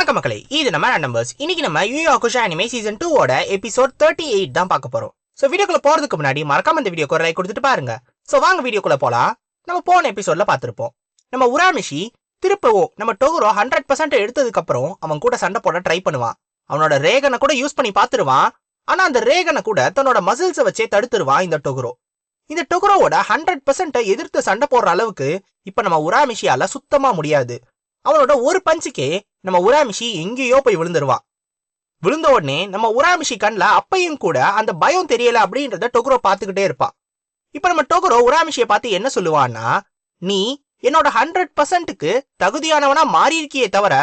வணக்கம் மக்களே இது நம்ம நம்பர்ஸ் இன்னைக்கு நம்ம யூ அகுஷா அனிமே சீசன் டூவோட எபிசோட் தேர்ட்டி எயிட் தான் பார்க்க போறோம். சோ வீடியோக்குள்ள போறதுக்கு முன்னாடி மறக்காம இந்த வீடியோக்கு ஒரு லைக் கொடுத்துட்டு பாருங்க. சோ வாங்க வீடியோக்குள்ள போலாம். நம்ம போன எபிசோட்ல பாத்துருப்போம் நம்ம உராமிஷி திருப்பவும் நம்ம டோகுரோ ஹண்ட்ரட் பர்சன்ட் எடுத்ததுக்கு அப்புறம் அவன் கூட சண்டை போட ட்ரை பண்ணுவான். அவனோட ரேகனை கூட யூஸ் பண்ணி பார்த்துருவான். ஆனா அந்த ரேகனை கூட தன்னோட மசில்ஸை வச்சே தடுத்துருவான் இந்த டொகுரோ இந்த டொகுரோவோட ஹண்ட்ரட் பர்சன்ட் எதிர்த்து சண்டை போடுற அளவுக்கு இப்ப நம்ம உராமிஷியால சுத்தமா முடியாது. அவனோட ஒரு பஞ்சுக்கே நம்ம உராமிஷி எங்கேயோ போய் விழுந்துருவான் விழுந்த உடனே நம்ம உராமிஷி கண்ணில் அப்பையும் கூட அந்த பயம் தெரியல அப்படின்றத டொக்ரோ பார்த்துக்கிட்டே இருப்பான் இப்போ நம்ம டொக்ரோ உராமிஷியை பார்த்து என்ன சொல்லுவான்னா நீ என்னோட ஹண்ட்ரட் பர்சன்ட்டுக்கு தகுதியானவனா மாறி இருக்கியே தவிர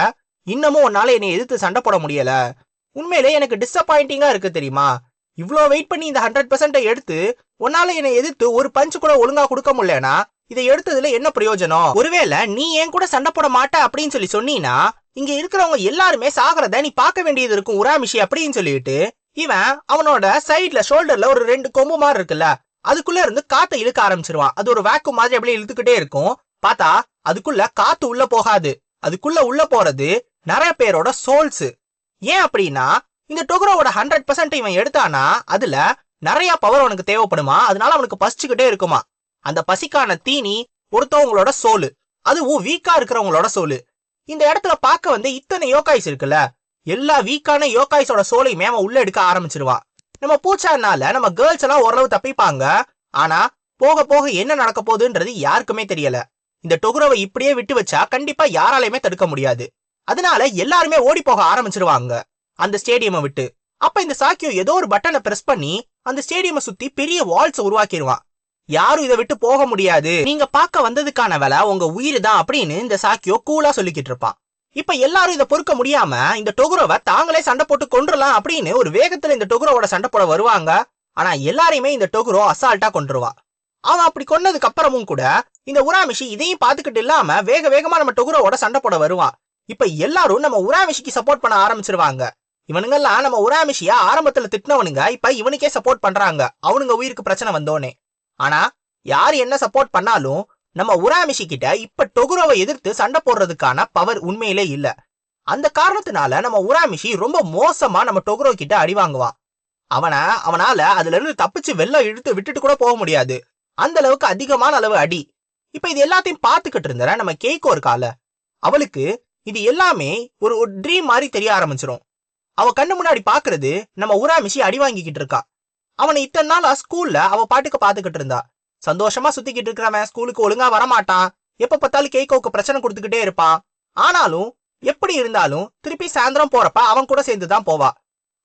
இன்னமும் உன்னால என்னை எதிர்த்து சண்டை போட முடியல. உண்மையிலே எனக்கு டிசப்பாயிண்டிங்கா இருக்கு தெரியுமா? இவ்வளோ வெயிட் பண்ணி இந்த ஹண்ட்ரட் பர்சன்ட்டை எடுத்து உன்னால என்னை எதிர்த்து ஒரு பஞ்ச் கூட ஒழுங்கா கொடுக்க முடியலனா இதை எடுத்ததுல என்ன பிரயோஜனம்? ஒருவேளை நீ ஏன் கூட சண்டை போட மாட்ட அப்படின்னு சொல்லி சொன்னீனா இங்க இருக்கிறவங்க எல்லாருமே சாகிறத நீ பார்க்க வேண்டியது இருக்கும் உராமிஷி அப்படின்னு சொல்லிட்டு இவன் அவனோட சைடுல ஷோல்டர்ல ஒரு ரெண்டு கொம்பு மாதிரி இருக்குல்ல அதுக்குள்ள இருந்து காத்தை இழுக்க ஆரம்பிச்சிருவான். அது ஒரு வேக்கும் மாதிரி அப்படியே இழுத்துக்கிட்டே இருக்கும். பார்த்தா அதுக்குள்ள காத்து உள்ள போகாது. அதுக்குள்ள உள்ள போறது நிறைய பேரோட சோல்ஸ் ஏன் அப்படின்னா இந்த டொகுரோவோட ஹண்ட்ரட் பர்சன்ட் இவன் எடுத்தானா அதுல நிறைய பவர் அவனுக்கு தேவைப்படுமா? அதனால அவனுக்கு பசிச்சுக்கிட்டே இருக்குமா? அந்த பசிக்கான தீனி ஒருத்தவங்களோட சோலு அதுவும் வீக்கா இருக்கிறவங்களோட சோலு இந்த இடத்துல பார்க்க வந்து இத்தனை யோகாய்ஸ் இருக்குல்ல? எல்லா வீக்கான யோகாய்ஸோட சோலையுமே அவன் உள்ள எடுக்க ஆரம்பிச்சிருவான் நம்ம பூச்சானால நம்ம கேர்ள்ஸ் எல்லாம் ஓரளவு தப்பிப்பாங்க. ஆனா போக போக என்ன நடக்க போகுதுன்றது யாருக்குமே தெரியல. இந்த டொகுரவை இப்படியே விட்டு வச்சா கண்டிப்பா யாராலையுமே தடுக்க முடியாது. அதனால எல்லாருமே ஓடி போக ஆரம்பிச்சிருவாங்க. அந்த ஸ்டேடியமை விட்டு. அப்ப இந்த சாக்கியோ ஏதோ ஒரு பட்டனை பிரஸ் பண்ணி அந்த ஸ்டேடியமை சுத்தி பெரிய வால்ஸ் உருவாக்கிடுவான் யாரும் இதை விட்டு போக முடியாது. நீங்க பார்க்க வந்ததுக்கான வேலை உங்க உயிர் தான் அப்படின்னு இந்த சாக்கியோ கூலா சொல்லிக்கிட்டு இருப்பான். இப்ப எல்லாரும் இதை பொறுக்க முடியாம இந்த டொகுரோவை தாங்களே சண்டை போட்டு கொண்டுலாம் அப்படின்னு ஒரு வேகத்துல இந்த டொகுரோவோட சண்டை போட வருவாங்க. ஆனா எல்லாரையுமே இந்த டொகுரோ அசால்ட்டா கொண்டுருவான் அவன் அப்படி கொன்னதுக்கு அப்புறமும் கூட இந்த உராமிஷி இதையும் பார்த்துக்கிட்டு இல்லாம வேக வேகமா நம்ம டொகுரோவோட சண்டை போட வருவான். இப்ப எல்லாரும் நம்ம உராமிஷிக்கு சப்போர்ட் பண்ண ஆரம்பிச்சிருவாங்க. இவனுங்கெல்லாம் நம்ம உராமிஷியா ஆரம்பத்துல திட்டினவனுங்க இப்ப இவனுக்கே சப்போர்ட் பண்றாங்க. அவனுங்க உயிருக்கு பிரச்சனை வந்தோனே. ஆனா யார் என்ன சப்போர்ட் பண்ணாலும் நம்ம உராமிஷி கிட்ட இப்ப டொகுரோவை எதிர்த்து சண்டை போடுறதுக்கான பவர் உண்மையிலே இல்ல. அந்த காரணத்தினால நம்ம உராமிஷி ரொம்ப மோசமா நம்ம டொகுரோ கிட்ட அடி வாங்குவான் அவனை அவனால அதுல இருந்து தப்பிச்சு வெளில இழுத்து விட்டுட்டு கூட போக முடியாது. அந்த அளவுக்கு அதிகமான அளவு அடி. இப்ப இது எல்லாத்தையும் பார்த்துக்கிட்டு இருந்த நம்ம கேக்கோ இருக்கால அவளுக்கு இது எல்லாமே ஒரு ஒரு ட்ரீம் மாதிரி தெரிய ஆரம்பிச்சிரும். அவ கண்ணு முன்னாடி பாக்குறது நம்ம உராமிஷி அடி வாங்கிக்கிட்டு இருக்கா. அவனை இத்தனை நாள் ஸ்கூல்ல அவ பாட்டுக்கு பாத்துக்கிட்டு இருந்தா. சந்தோஷமா சுத்திக்கிட்டு இருக்கிறவன் ஸ்கூலுக்கு ஒழுங்கா வரமாட்டான். எப்ப பார்த்தாலும் கேக்கோக்கு பிரச்சனை கொடுத்துக்கிட்டே இருப்பான். ஆனாலும் எப்படி இருந்தாலும் திருப்பி சாயந்தரம் போறப்ப அவன் கூட சேர்ந்து தான் போவா.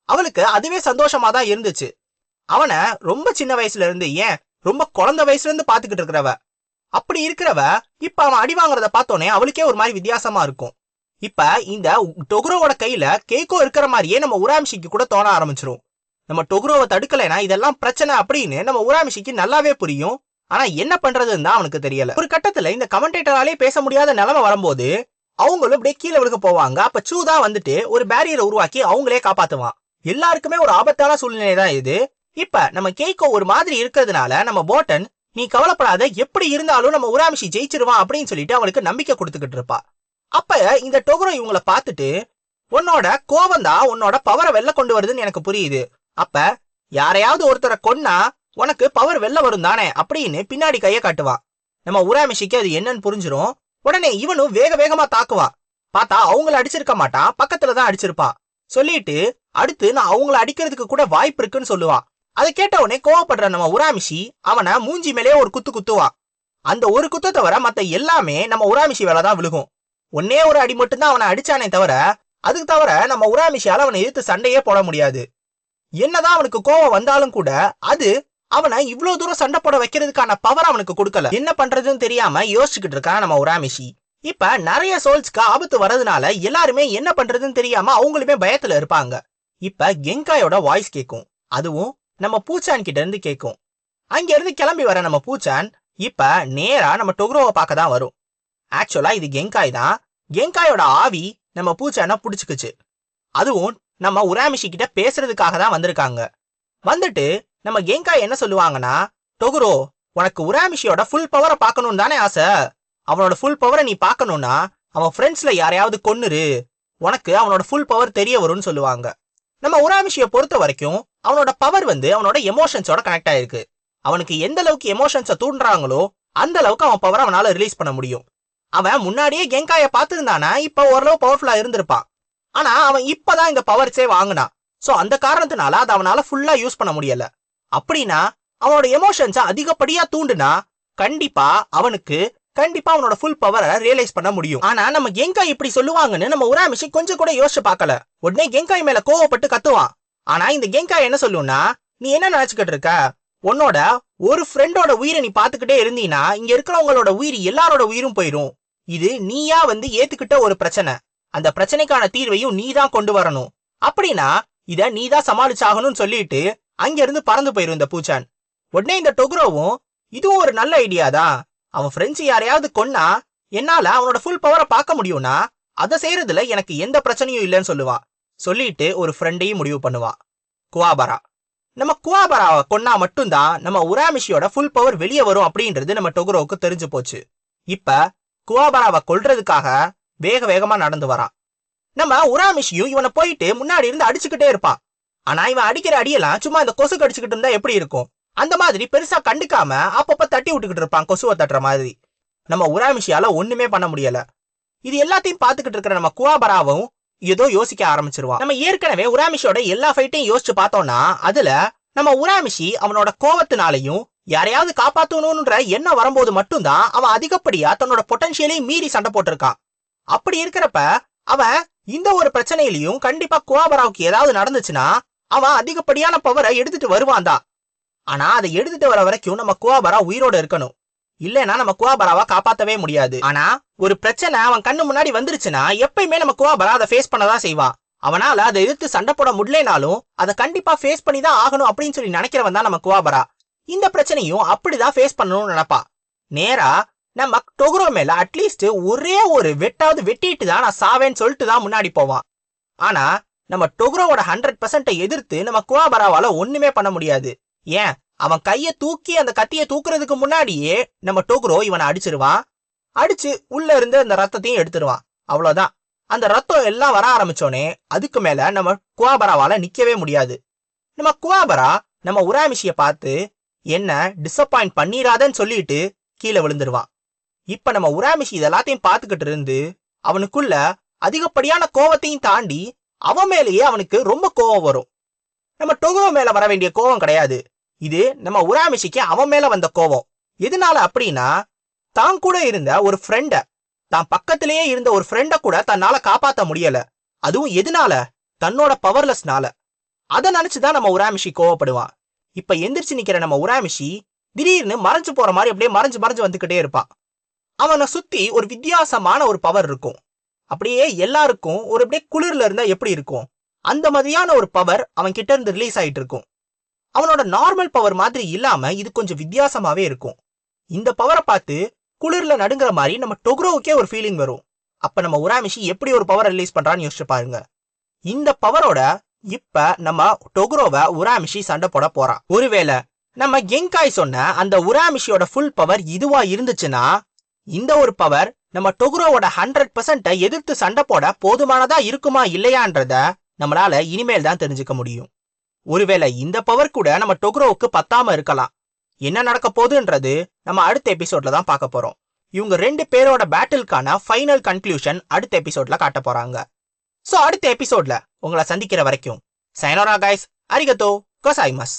அவளுக்கு அதுவே சந்தோஷமா தான் இருந்துச்சு. அவனை ரொம்ப சின்ன வயசுல இருந்து ஏன் ரொம்ப குழந்தை வயசுல இருந்து பாத்துக்கிட்டு இருக்கிறவ. அப்படி இருக்கிறவ இப்ப அவன் அடி வாங்குறத பார்த்தோன்னே அவளுக்கே ஒரு மாதிரி வித்தியாசமா இருக்கும். இப்ப இந்த டொகுரோவோட கையில கேக்கோ இருக்கிற மாதிரியே நம்ம உராமிஷிக்கு கூட தோண ஆரம்பிச்சிரும். நம்ம டொகுரோவை தடுக்கலைனா இதெல்லாம் பிரச்சனை அப்படின்னு நம்ம உராமிஷிக்கு நல்லாவே புரியும். ஆனா என்ன பண்றதுன்னு தான் அவனுக்கு தெரியல. ஒரு கட்டத்துல இந்த கமெண்டேட்டராலே பேச முடியாத நிலைமை வரும்போது அவங்களும் அப்படியே கீழே விழுக போவாங்க. அப்ப சூதா வந்துட்டு ஒரு பேரியரை உருவாக்கி அவங்களே காப்பாத்துவான். எல்லாருக்குமே ஒரு ஆபத்தான சூழ்நிலை தான் இது. இப்ப நம்ம கேக்கோ ஒரு மாதிரி இருக்கிறதுனால நம்ம போட்டன் நீ கவலைப்படாத எப்படி இருந்தாலும் நம்ம உராமிஷி ஜெயிச்சிருவான் அப்படின்னு சொல்லிட்டு அவளுக்கு நம்பிக்கை கொடுத்துக்கிட்டு இருப்பா. அப்ப இந்த டொகுரோ இவங்களை பார்த்துட்டு உன்னோட கோபம் தான் உன்னோட பவரை வெளில கொண்டு வருதுன்னு எனக்கு புரியுது. அப்ப யாரையாவது ஒருத்தரை கொன்னா உனக்கு பவர் வெளில வரும் தானே அப்படின்னு பின்னாடி கைய காட்டுவான் நம்ம உராமிஷிக்கு அது என்னன்னு புரிஞ்சிரும். உடனே இவனும் வேக வேகமா தாக்குவா. பார்த்தா அவங்கள அடிச்சிருக்க மாட்டான் பக்கத்துல தான் அடிச்சிருப்பா. சொல்லிட்டு அடுத்து நான் அவங்கள அடிக்கிறதுக்கு கூட வாய்ப்பு இருக்குன்னு சொல்லுவா. அதை கேட்ட உடனே கோவப்படுற நம்ம உராமிஷி அவனை மூஞ்சி மேலேயே ஒரு குத்து குத்துவா. அந்த ஒரு குத்த தவிர மத்த எல்லாமே நம்ம உராமிஷி வேலை தான் விழுகும். ஒன்னே ஒரு அடி மட்டும்தான் அவனை அடிச்சானே தவிர அதுக்கு தவிர நம்ம உராமிஷியால அவனை எதிர்த்து சண்டையே போட முடியாது. என்னதான் அவனுக்கு கோவம் வந்தாலும் கூட அது அவனை இவ்வளவு தூரம் சண்டை போட வைக்கிறதுக்கான பவர் அவனுக்கு கொடுக்கல. என்ன பண்றதுன்னு தெரியாம யோசிச்சுக்கிட்டு இருக்கான் நம்ம உராமிஷி. இப்ப நிறைய சோல்ஸ்க்கு ஆபத்து வர்றதுனால எல்லாருமே என்ன பண்றதுன்னு தெரியாம அவங்களுமே பயத்துல இருப்பாங்க. இப்ப கெங்காயோட வாய்ஸ் கேட்கும் அதுவும் நம்ம பூச்சான் கிட்ட இருந்து கேட்கும் அங்க இருந்து கிளம்பி வர நம்ம பூச்சான் இப்ப நேரா நம்ம டொக்ரோவை பார்க்க தான் வரும். ஆக்சுவலா இது கெங்காய் தான். கெங்காயோட ஆவி நம்ம பூச்சானை புடிச்சுக்குச்சு. அதுவும் நம்ம உராமிஷி கிட்ட பேசுறதுக்காக தான் வந்திருக்காங்க. வந்துட்டு நம்ம கெங்கா என்ன சொல்லுவாங்கன்னா டொகுரோ உனக்கு உராமிஷியோட ஃபுல் பவரை பார்க்கணும்னு தானே ஆசை? அவனோட ஃபுல் பவரை நீ பார்க்கணும்னா அவன் ஃப்ரெண்ட்ஸ்ல யாரையாவது கொன்னுரு. உனக்கு அவனோட ஃபுல் பவர் தெரிய வரும்னு சொல்லுவாங்க. நம்ம உராமிஷியை பொறுத்த வரைக்கும் அவனோட பவர் வந்து அவனோட எமோஷன்ஸோட கனெக்ட் ஆயிருக்கு. அவனுக்கு எந்த அளவுக்கு எமோஷன்ஸை தூண்டுறாங்களோ அந்த அளவுக்கு அவன் பவர் அவனால ரிலீஸ் பண்ண முடியும். அவன் முன்னாடியே கெங்காய பார்த்துருந்தானா இப்போ ஓரளவு பவர்ஃபுல்லா இருந்திருப்பான். ஆனா அவன் இப்பதான் இந்த பவர்ஸே வாங்கினான். சோ அந்த காரணத்தினால அதை அவனால ஃபுல்லா யூஸ் பண்ண முடியல. அப்படின்னா அவனோட எமோஷன்ஸை அதிகப்படியா தூண்டுனா கண்டிப்பா அவனுக்கு கண்டிப்பா அவனோட ஃபுல் பவரை ரியலைஸ் பண்ண முடியும். ஆனா நம்ம கெங்காய் இப்படி சொல்லுவாங்கன்னு நம்ம உராமிஷி கொஞ்சம் கூட யோசிச்சு பார்க்கல. உடனே கெங்காய் மேல கோவப்பட்டு கத்துவான். ஆனா இந்த கெங்காய் என்ன சொல்லும்னா நீ என்ன நினைச்சுக்கிட்டு இருக்க? உன்னோட ஒரு ஃப்ரெண்டோட உயிரை நீ பாத்துக்கிட்டே இருந்தீனா இங்க இருக்கிறவங்களோட உயிர் எல்லாரோட உயிரும் போயிரும். இது நீயா வந்து ஏத்துக்கிட்ட ஒரு பிரச்சனை. அந்த பிரச்சனைக்கான தீர்வையும் நீ தான் கொண்டு வரணும். அப்படின்னா இத நீ தான் சமாளிச்சாகணும்னு சொல்லிட்டு அங்க இருந்து பறந்து போயிரும் இந்த பூச்சான். உடனே இந்த டொக்ரோவும் இதுவும் ஒரு நல்ல ஐடியா தான். அவன் ஃப்ரெண்ட்ஸ் யாரையாவது கொன்னா என்னால அவனோட ஃபுல் பவரை பார்க்க முடியும்னா அதை செய்யறதுல எனக்கு எந்த பிரச்சனையும் இல்லைன்னு சொல்லுவான் சொல்லிட்டு ஒரு ஃப்ரெண்டையும் முடிவு பண்ணுவான் குவாபரா. நம்ம குவாபராவை கொன்னா மட்டும்தான் நம்ம உராமிஷியோட ஃபுல் பவர் வெளியே வரும் அப்படின்றது நம்ம டொகுரோவுக்கு தெரிஞ்சு போச்சு. இப்ப குவாபராவை கொல்றதுக்காக வேக வேகமா நடந்து வரான். நம்ம உராமிஷியும் இவனை போயிட்டு முன்னாடி இருந்து அடிச்சுக்கிட்டே இருப்பான். ஆனா இவன் அடிக்கிற அடியெல்லாம் சும்மா இந்த கொசு கடிச்சுக்கிட்டு இருந்தா எப்படி இருக்கும்? அந்த மாதிரி பெருசா கண்டுக்காம அப்பப்ப தட்டி விட்டுக்கிட்டு இருப்பான் கொசுவை தட்டுற மாதிரி. நம்ம உராமிஷியால ஒண்ணுமே பண்ண முடியல. இது எல்லாத்தையும் பாத்துக்கிட்டு இருக்கிற நம்ம குவாபராவும் ஏதோ யோசிக்க ஆரம்பிச்சிருவான். நம்ம ஏற்கனவே உராமிஷியோட எல்லா ஃபைட்டையும் யோசிச்சு பார்த்தோம்னா அதுல நம்ம உராமிஷி அவனோட கோவத்தினாலையும் யாரையாவது காப்பாத்தணும்ன்ற எண்ணம் வரும்போது மட்டும்தான் அவன் அதிகப்படியா தன்னோட பொட்டன்ஷியலையும் மீறி சண்டை போட்டிருக்கான். அப்படி இருக்கிறப்ப அவன் இந்த ஒரு பிரச்சனையிலையும் கண்டிப்பா குவாபராவுக்கு ஏதாவது நடந்துச்சுன்னா அவன் அதிகப்படியான பவரை எடுத்துட்டு வருவான் தான் ஆனா அதை எடுத்துட்டு வர வரைக்கும் நம்ம குவாபரா உயிரோட இருக்கணும். இல்லைன்னா நம்ம குவாபராவை காப்பாத்தவே முடியாது. ஆனா ஒரு பிரச்சனை அவன் கண்ணு முன்னாடி வந்துருச்சுன்னா எப்பயுமே நம்ம குவாபரா அதை ஃபேஸ் பண்ணதான் செய்வான் அவனால அதை எதிர்த்து சண்டை போட முடியலனாலும் அதை கண்டிப்பா ஃபேஸ் பண்ணி தான் ஆகணும் அப்படின்னு சொல்லி நினைக்கிறவன் தான் நம்ம குவாபரா இந்த பிரச்சனையும் அப்படிதான் ஃபேஸ் பண்ணணும்னு நினைப்பா. நேரா நம்ம டொகுரோ மேல அட்லீஸ்ட் ஒரே ஒரு வெட்டாவது வெட்டிட்டு தான் நான் சாவேன்னு சொல்லிட்டு தான் முன்னாடி போவான். ஆனா நம்ம டொகுரோவோட ஹண்ட்ரட் பர்சன்ட்டை எதிர்த்து நம்ம குவாபராவால ஒண்ணுமே பண்ண முடியாது. ஏன்? அவன் கைய தூக்கி அந்த கத்திய தூக்குறதுக்கு முன்னாடியே நம்ம டொகுரோ இவனை அடிச்சிருவான். அடிச்சு உள்ள இருந்து அந்த ரத்தத்தையும் எடுத்துருவான். அவ்வளவுதான். அந்த ரத்தம் எல்லாம் வர ஆரம்பிச்சோனே அதுக்கு மேல நம்ம குவாபராவால நிக்கவே முடியாது. நம்ம குவாபரா நம்ம உராமிஷிய பார்த்து என்ன டிசப்பாயிண்ட் பண்ணிடாதன்னு சொல்லிட்டு கீழே விழுந்துருவான். இப்ப நம்ம உராமிஷி இதெல்லாத்தையும் பார்த்துக்கிட்டு இருந்து அவனுக்குள்ள அதிகப்படியான கோவத்தையும் தாண்டி அவன் மேலேயே அவனுக்கு ரொம்ப கோவம் வரும். நம்ம டொகுரோ மேல வர வேண்டிய கோவம் கிடையாது. இது நம்ம உராமிஷிக்கு அவன் மேல வந்த கோவம். எதனால அப்படின்னா தான் கூட இருந்த ஒரு ஃப்ரெண்ட தான் பக்கத்திலேயே இருந்த ஒரு ஃப்ரெண்ட கூட தன்னால காப்பாத்த முடியல. அதுவும் எதனால? தன்னோட பவர்லெஸ்னால அதை நினைச்சுதான் நம்ம உராமிஷி கோவப்படுவான். இப்ப எந்திரிச்சு நிக்கிற நம்ம உராமிஷி திடீர்னு மறைஞ்சு போற மாதிரி அப்படியே மறைஞ்சு மறைஞ்சு வந்துகிட்டே இருப்பான். அவனை சுத்தி ஒரு வித்தியாசமான ஒரு பவர் இருக்கும். அப்படியே எல்லாருக்கும் ஒரு அப்படியே குளிர்ல இருந்தா எப்படி இருக்கும்? அந்த மாதிரியான ஒரு பவர் அவன் கிட்ட இருந்து ரிலீஸ் ஆயிட்டு இருக்கும். அவனோட நார்மல் பவர் மாதிரி இல்லாம இது கொஞ்சம் வித்தியாசமாவே இருக்கும். இந்த பவரை பார்த்து குளிர்ல நடுங்கிற மாதிரி நம்ம டொக்ரோவுக்கே ஒரு ஃபீலிங் வரும். அப்ப நம்ம உராமிஷி எப்படி ஒரு பவர் ரிலீஸ் பண்றான்னு யோசிச்சு பாருங்க. இந்த பவரோட இப்ப நம்ம டொக்ரோவை உராமிஷி சண்டை போட போறான் ஒருவேளை நம்ம கெங்காய் சொன்ன அந்த உராமிஷியோட ஃபுல் பவர் இதுவா இருந்துச்சுன்னா இந்த ஒரு பவர் நம்ம டொகுரோவோட ஹண்ட்ரட் பர்சன்ட எதிர்த்து சண்டை போட போதுமானதா இருக்குமா இல்லையான்றத நம்மளால இனிமேல் தான் தெரிஞ்சுக்க முடியும். ஒருவேளை இந்த பவர் கூட நம்ம டொகுரோவுக்கு பத்தாம இருக்கலாம். என்ன நடக்க போகுதுன்றது நம்ம அடுத்த எபிசோட்ல தான் பார்க்க போறோம். இவங்க ரெண்டு பேரோட பேட்டிலுக்கான ஃபைனல் கன்க்ளூஷன் அடுத்த எபிசோட்ல காட்ட போறாங்க. சோ அடுத்த எபிசோட்ல உங்களை சந்திக்கிற வரைக்கும் சைனோரா கைஸ் அரிகத்தோ கொசாய்மஸ்